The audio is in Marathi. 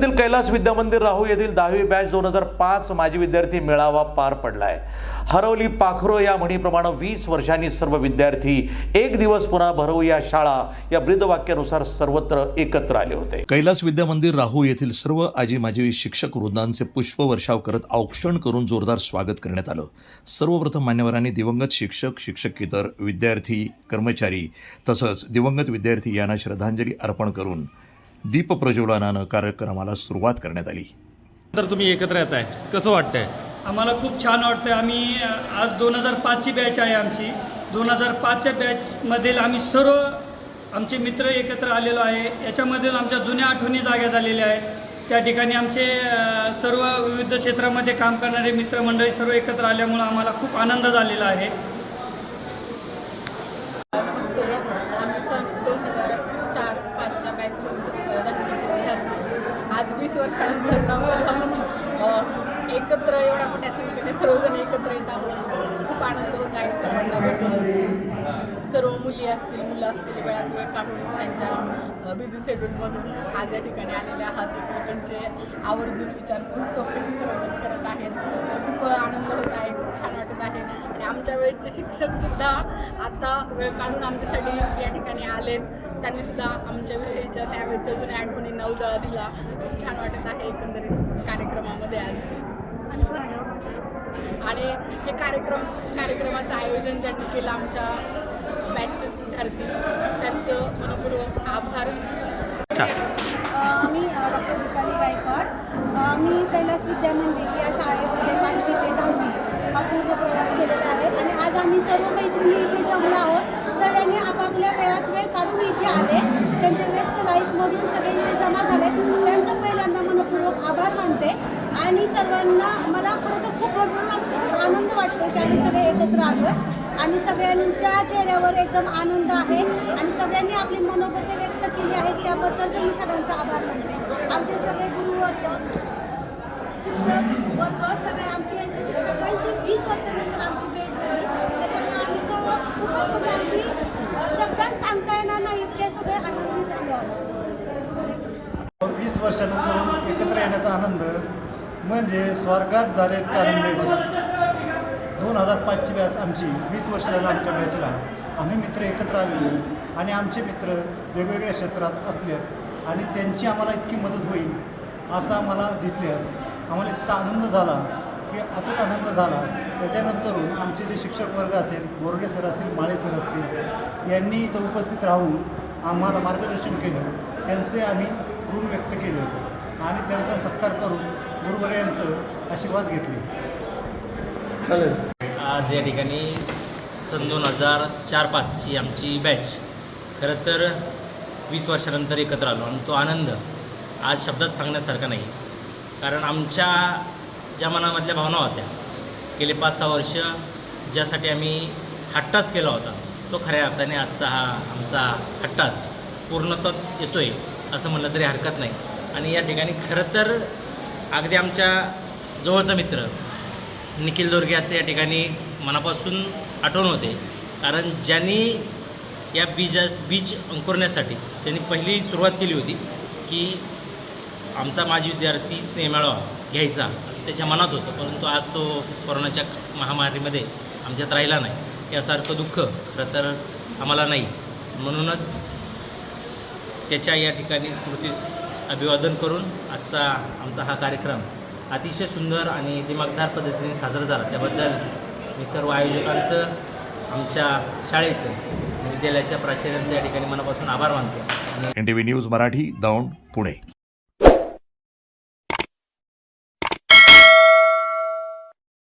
येथील कैलास विद्यामंदिर राहू येथील दहावी बॅच दोन हजार पाच माजी विद्यार्थी मेळावा पार पडलाय. हरवली पाखरो या म्हणीप्रमाणे वीस वर्षांनी सर्व विद्यार्थी एक दिवस पुन्हा भरवू या शाळा या ब्रीदवाक्यानुसार सर्वत्र एकत्र आले होते. कैलास विद्यामंदिर राहू येथील सर्व आजी माजी शिक्षक वृद्धांचे पुष्पवर्षाव करत औक्षण करून जोरदार स्वागत करण्यात आलं. सर्वप्रथम मान्यवरांनी दिवंगत शिक्षक शिक्षकेतर विद्यार्थी कर्मचारी तसंच दिवंगत विद्यार्थी यांना श्रद्धांजली अर्पण करून दीप प्रज्वलनानं कार्यक्रमाला सुरुवात करण्यात आली. तर तुम्ही एकत्र येत आहे. कसं वाटतंय? आम्हाला खूप छान वाटतं आम्ही आज दोन हजार पाचची बॅच आहे आमची. दोन हजार पाचच्या बॅचमधील आम्ही सर्व आमचे मित्र एकत्र आलेलो आहे. याच्यामधील आमच्या जुन्या आठवणी जाग्या झालेल्या आहेत. त्या ठिकाणी आमचे सर्व विविध क्षेत्रामध्ये काम करणारे मित्रमंडळी सर्व एकत्र आल्यामुळं आम्हाला खूप आनंद झालेला आहे नमस्ते आम्ही सन दोन हजार चार पाचच्या बॅचचे विद्या- दहावीचे विद्यार्थी आज वीस वर्षानंतर प्रथम एकत्र एवढ्या मोठ्या संख्येने सर्वजण एकत्र येत आहोत. खूप आनंद होत आहे सर्वांना भेटून. सर्व मुली असतील मुलं असतील वेळात वेळ काढून त्यांच्या बिझी शेड्यूलमधून आज या ठिकाणी आलेले आहात. एकमेकांचे आवर्जून विचारपूस चौकशी सर्वजण करत आहेत. खूप आनंद होत आहे खूप छान वाटत आहे. आणि आमच्या वेळेचे शिक्षकसुद्धा आता वेळ काढून आमच्यासाठी या ठिकाणी आलेत. त्यांनी सुद्धा आमच्या विषयीच्या त्यावेळेच्या जुन्या आठवणींना उजाळा दिला खूप छान वाटत आहे एकंदरीत कार्यक्रमामध्ये आज. आणि हे कार्यक्रम कार्यक्रमाचं आयोजन ज्यांनी केलं आमच्या बॅचचेच विद्यार्थी त्यांचं मनपूर्वक आभार. आम्ही डॉक्टर दीपाली गायकवाड. आम्ही कैलास विद्या मंदिर या शाळेमध्ये पाचवी ते दहावी हा पूर्ण प्रवास केलेला आहे. आणि आज आम्ही सर्व मैत्रिणी इथे जमलो आहोत. सगळ्यांनी आपापल्या वेळात वेळ मी इथे आले त्यांच्या व्यस्त लाईफमधून सगळे इथे जमा झालेत. त्यांचं पहिल्यांदा मनपूर्वक आभार मानते आणि सर्वांना मला खरं तर खूप आनंद वाटतो की आम्ही सगळे एकत्र आलो आणि सगळ्यांच्या चेहऱ्यावर एकदम आनंद आहे. आणि सगळ्यांनी आपली मनोगते व्यक्त केली आहेत त्याबद्दल मी सगळ्यांचा आभार मानते. आमचे सगळे गुरुवर्ग शिक्षक वर्ग सगळे आमचे यांचे शिक्षकांची वीस वर्षानंतर आमची भेट झाली. त्याच्यामुळे आम्ही सर्व खूपच म्हणजे अगदी शब्दात सांगता वीस वर्षानंतर एकत्र येण्याचा आनंद म्हणजे स्वर्गात झालेत का आनंद बघा. दोन हजार पाचची व्यास आमची वीस वर्ष झालं आमच्या बॅचला. आम्ही मित्र एकत्र आलेलो. आणि आमचे मित्र वेगवेगळ्या क्षेत्रात असले आणि त्यांची आम्हाला इतकी मदत होईल असं आम्हाला दिसल्यास आम्हाला इतका आनंद झाला की अतूट आनंद झाला. त्याच्यानंतरून आमचे जे शिक्षक वर्ग असेल बोर्डे सर असतील माळे सर असतील यांनी इथं उपस्थित राहून आम्हाला मार्गदर्शन केलं. त्यांचे आम्ही ऋण व्यक्त केलं आणि त्यांचा सत्कार करून गुरुवर्यांचं आशीर्वाद घेतले. आज या ठिकाणी सन दोन हजार चार पाचची आमची बॅच खरं तर वीस वर्षानंतर एकत्र आलो आणि तो आनंद आज शब्दात सांगण्यासारखा नाही. कारण आमच्या ज्या मनामधल्या भावना होत्या गेले पाच सहा वर्ष ज्यासाठी आम्ही हट्टाच केला होता. तो खऱ्या अर्थाने आजचा हा आमचा हट्टाच पूर्णत्व येतो आहे असं म्हणलं तरी हरकत नाही. आणि या ठिकाणी खरं तर अगदी आमच्या जवळचा मित्र निखिल दोरगे याचं या ठिकाणी मनापासून आठवण होते. कारण ज्यांनी या बीजा बीज अंकुरण्यासाठी त्यांनी पहिली सुरुवात केली होती की आमचा माजी विद्यार्थी स्नेहमेळावा घ्यायचा असं त्याच्या मनात होतं. परंतु आज तो कोरोनाच्या महामारीमध्ये आमच्यात राहिला नाही. यासारखं दुःख खरं तर आम्हाला नाही. म्हणूनच त्याच्या या ठिकाणी स्मृतीस अभिवादन करून आजचा आमचा हा कार्यक्रम अतिशय सुंदर आणि दिमागदार पद्धतीने साजरा झाला. त्याबद्दल मी सर्व आयोजकांचं आमच्या शाळेचं विद्यालयाच्या प्राचार्यांचं या ठिकाणी मनापासून आभार मानतो. N T V news Marathi Daund Pune.